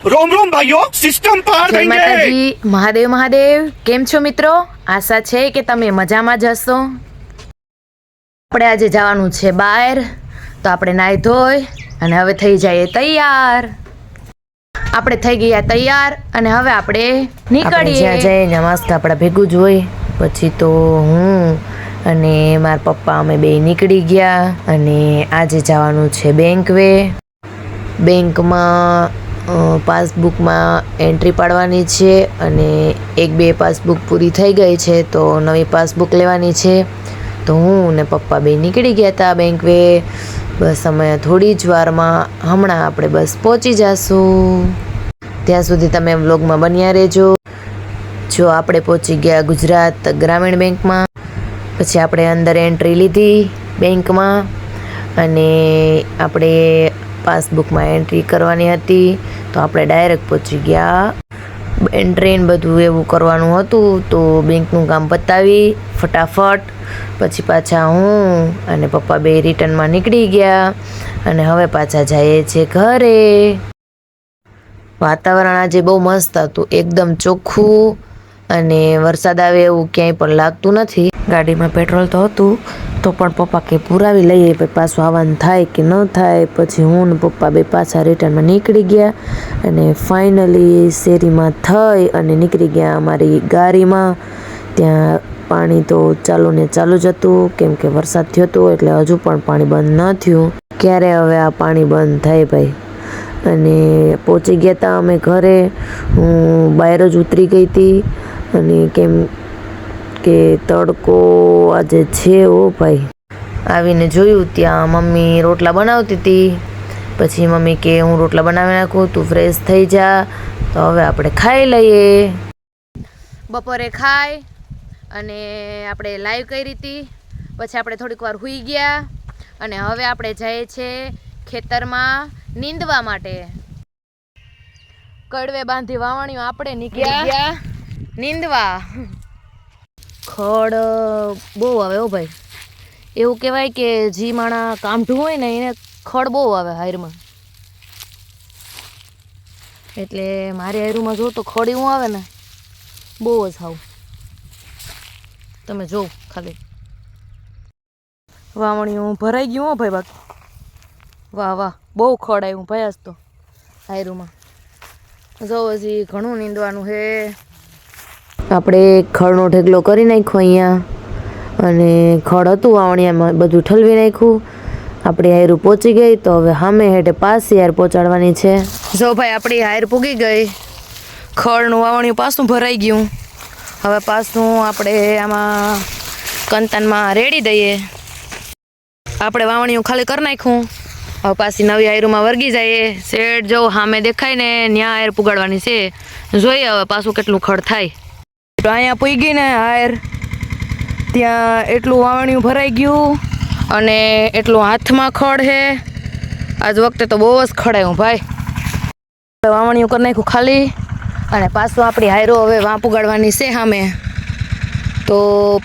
રોમ રોમ ભાઈઓ સિસ્ટમ પાર માતાજી. મહાદેવ મહાદેવ. કેમ છો મિત્રો? આશા છે કે તમે મજામાં જ હશો. આપણે આજે જવાનું છે બહાર. તો આપણે નાહી ધોઈ અને હવે થઈ જઈએ તૈયાર. આપણે થઈ ગયા તૈયાર અને હવે આપણે નીકળીએ. જઈએ નમાઝ આપણા ભેગું જ હોય. પછી તો હું અને મારા પપ્પા અમે બે નીકળી ગયા અને આજે જવાનું છે બેંકવે બેંકમાં પાસબુકમાં એન્ટ્રી પાડવાની છે અને એક બે પાસબુક પૂરી થઈ ગઈ છે તો નવી પાસબુક લેવાની છે. તો હું ને પપ્પા બે નીકળી ગયા હતા બેંકવે બસ અમે થોડી જ વારમાં હમણાં આપણે બસ પહોંચી જશું. ત્યાં સુધી તમે વ્લોગમાં બન્યા રહેજો. જો આપણે પહોંચી ગયા ગુજરાત ગ્રામીણ બેંકમાં, પછી આપણે અંદર એન્ટ્રી લીધી બેંકમાં અને આપણે પાસબુકમાં એન્ટ્રી કરવાની હતી. તો આપણે ડાયરેક્ટ પહોંચી ગયા. એન્ટ્રી બધું એવું કરવાનું હતું તો બેંકનું કામ પતાવી, ફટાફટ. પછી પાછા હું અને પપ્પા બે રિટર્નમાં નીકળી ગયા અને હવે પાછા જઈએ છીએ ઘરે. વાતાવરણ આજે બહુ મસ્ત હતું, એકદમ ચોખ્ખું. અને વરસાદ આવે એવું ક્યાંય પણ લાગતું નથી. ગાડીમાં પેટ્રોલ તો હતું, તો પણ પપ્પા કે પુરાવી લઈએ પછી પાછું આવવાનું થાય કે ન થાય. પછી હું ને પપ્પા બે પાછા રિટર્નમાં નીકળી ગયા અને ફાઇનલી શેરીમાં થઈ અને નીકળી ગયા અમારી ગાડીમાં. ત્યાં પાણી તો ચાલુ ને ચાલુ જ હતું, કેમ કે વરસાદ થયો હતો એટલે હજુ પણ પાણી બંધ ન થયું. ક્યારે હવે આ પાણી બંધ થાય ભાઈ? અને પહોંચી ગયા હતા અમે ઘરે. હું બહાર જ ઉતરી ગઈ હતી અને કેમ કે તડકો આજે છે ઓ ભાઈ. આવીને જોયું ત્યાં મમ્મી રોટલા બનાવતી હતી પછી મમ્મી કે હું રોટલા બનાવી નાખું તું ફ્રેશ થઈ જા તો હવે આપણે ખાઈ લઈએ. બપોરે ખાઈ અને આપણે લાઈવ કરી હતી પછી આપણે થોડીક વાર હુઈ ગયા અને હવે આપણે જઈએ છીએ ખેતરમાં નીંદવા માટે. કડવે બાંધી વાવણીઓ આપણે નીકળી ગયા. નીંદવા. ખડ, બહુ આવે હો ભાઈ. એવું કહેવાય કે જી માણા કામઢું હોય ને, એને ખડ બહુ આવે હાયરમાં. એટલે મારી હાયરુમાં જો તો ખડ એવું આવે ને, બહુ જ હાવ. તમે જો ખાલી. વાવણીઓ ભરાઈ ગયું હો ભાઈ બાકી. વાહ વાહ, બહુ ખડ આવ્યું ભાઈ આજ તો હાયરુમાં. જો હજી ઘણું નીંદવાનું છે આપણે ખળનો ઢેગલો કરી નાખ્યો અહીંયા. અને ખળ હતું વાવણિયામાં, બધું ઠલવી નાખ્યું. આપણી હાયર પહોંચી ગઈ, તો હવે સામે હેઠે પાસ હાયર પહોંચાડવાની છે. જો ભાઈ, આપણી હાયર પૂગી ગઈ. ખળનું વાવણિયું પાસું ભરાઈ ગયું. હવે પાછું આપણે આમાં કંતાનમાં રેડી દઈએ. આપણે વાવણિયું ખાલી કરી નાખ્યું. હવે પાછી નવી હાયરુમાં વર્ગી જઈએ. શેડ જો સામે દેખાય ને ત્યાં હાયર પુગાડવાની છે. જોઈએ હવે પાછું કેટલું ખડ થાય. તો અહીંયા પૂગી ને હાયર. ત્યાં એટલું વાવણિયું ભરાઈ ગયું અને એટલું હાથમાં ખડ છે. આજ વખતે તો બહુ જ ખડાયું ભાઈ. વાવણિયું કરી નાખ્યું ખાલી અને પાછું આપણી હાયરો હવે વાંપ ઉગાડવાની છે સામે. તો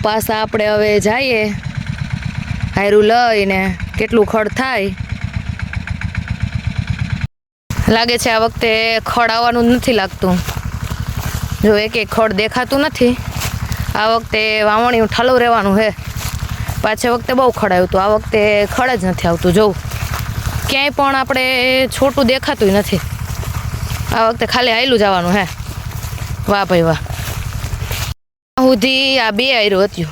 પાછા આપણે હવે જઈએ. હાયરું લઈને કેટલું ખડ થાય. લાગે છે આ વખતે ખડ આવવાનું જ નથી લાગતું. જો એક એક ખડ દેખાતું નથી. આ વખતે વાવણી ઠાલવ રહેવાનું છે. પાછે વખતે બહુ ખડ આવ્યું હતું. આ વખતે ખડ જ નથી આવતું. જોવું ક્યાંય પણ આપણે છોટું દેખાતું નથી. આ વખતે ખાલી આયલું જવાનું હે વાહ ભાઈ વાહ. સુધી આ બે આયરું હતું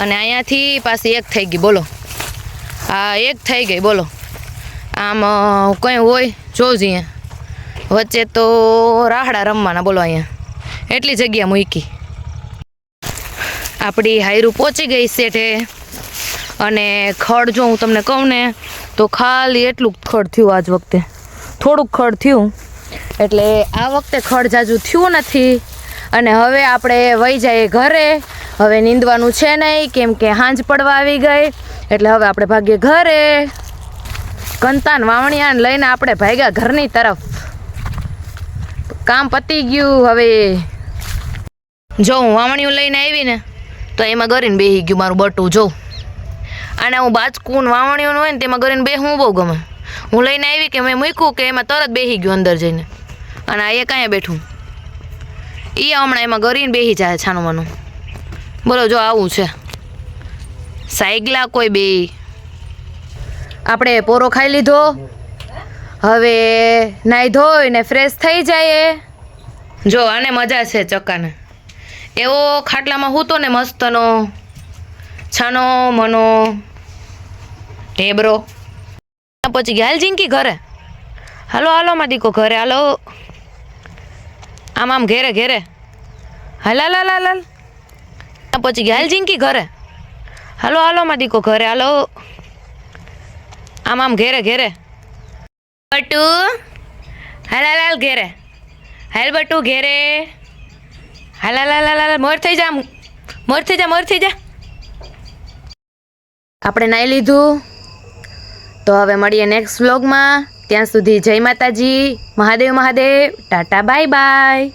અને અહીંયાથી પાછી એક થઈ ગઈ. બોલો. આ એક થઈ ગઈ. બોલો. આમ કંઈ હોય જોજે વચ્ચે તો રાહડા રમવાના. બોલો અહીંયા. એટલી જગ્યા મૂકી. આપણી હાયરું પહોંચી ગઈ શેઠે. અને ખડ જો હું તમને કહું ને, તો ખાલી એટલું ખડ થયું આજ વખતે. થોડુંક ખડ થયું. એટલે આ વખતે ખડ જાજુ થયું નથી. અને હવે આપણે વહી જઈએ ઘરે. હવે નીંદવાનું છે નહીં, કેમ કે હાંજ પડવા આવી ગઈ. એટલે હવે આપણે ભાગીએ ઘરે. કંતાન વાવણિયાને લઈને આપણે ભાગ્યા ઘરની તરફ. કામ પતી ગયું હવે. જો હું વાવણીઓ લઈને આવી ને તો એમાં ગરીને બેસી ગયું મારું બટું, જો. અને હું બાચકું વાવણીઓનું હોય ને તેમાં ગરીને બે હું બહુ ગમે. હું લઈને આવી કે મેં મૂક્યું કે એમાં તરત બેસી ગયું અંદર જઈને. અને આ એક અહીંયા બેઠું. એ હમણાં એમાં ગરીને બેસી જાય છાનું માનું બોલો, જો આવું છે. સાયગલા કોઈ બે આપણે પોરો ખાઈ લીધો. હવે નાહી ધોઈને ફ્રેશ થઈ જાય જો, આને મજા છે ચક્કાને. એવો ખાટલામાં હૂતો ને મસ્તનો. છાનો, મનો, ઢેબરો. પછી ગયા જીંકી ઘરે? હાલો હાલો માં દીકો ઘરે, હાલો. આમ આમ, ઘેરે ઘેરે. હાલ હાલ હાલ પછી ગયા જીંકી ઘરે? હાલો હાલો માં દીકો ઘરે, હાલો. આમ આમ, ઘેરે ઘેરે. બટુ હાલ હાલ હાલ, ઘેરે. હાલ બટુ ઘેરે. હાલ હાલ હાલ મોર થઈ જા, મોર થઈ જા, મોર થઈ જા. આપણે નાહી લીધું. તો હવે મળીએ નેક્સ્ટ વ્લોગમાં ત્યાં સુધી જય માતાજી. Mahadev Mahadev. Tata, bye bye.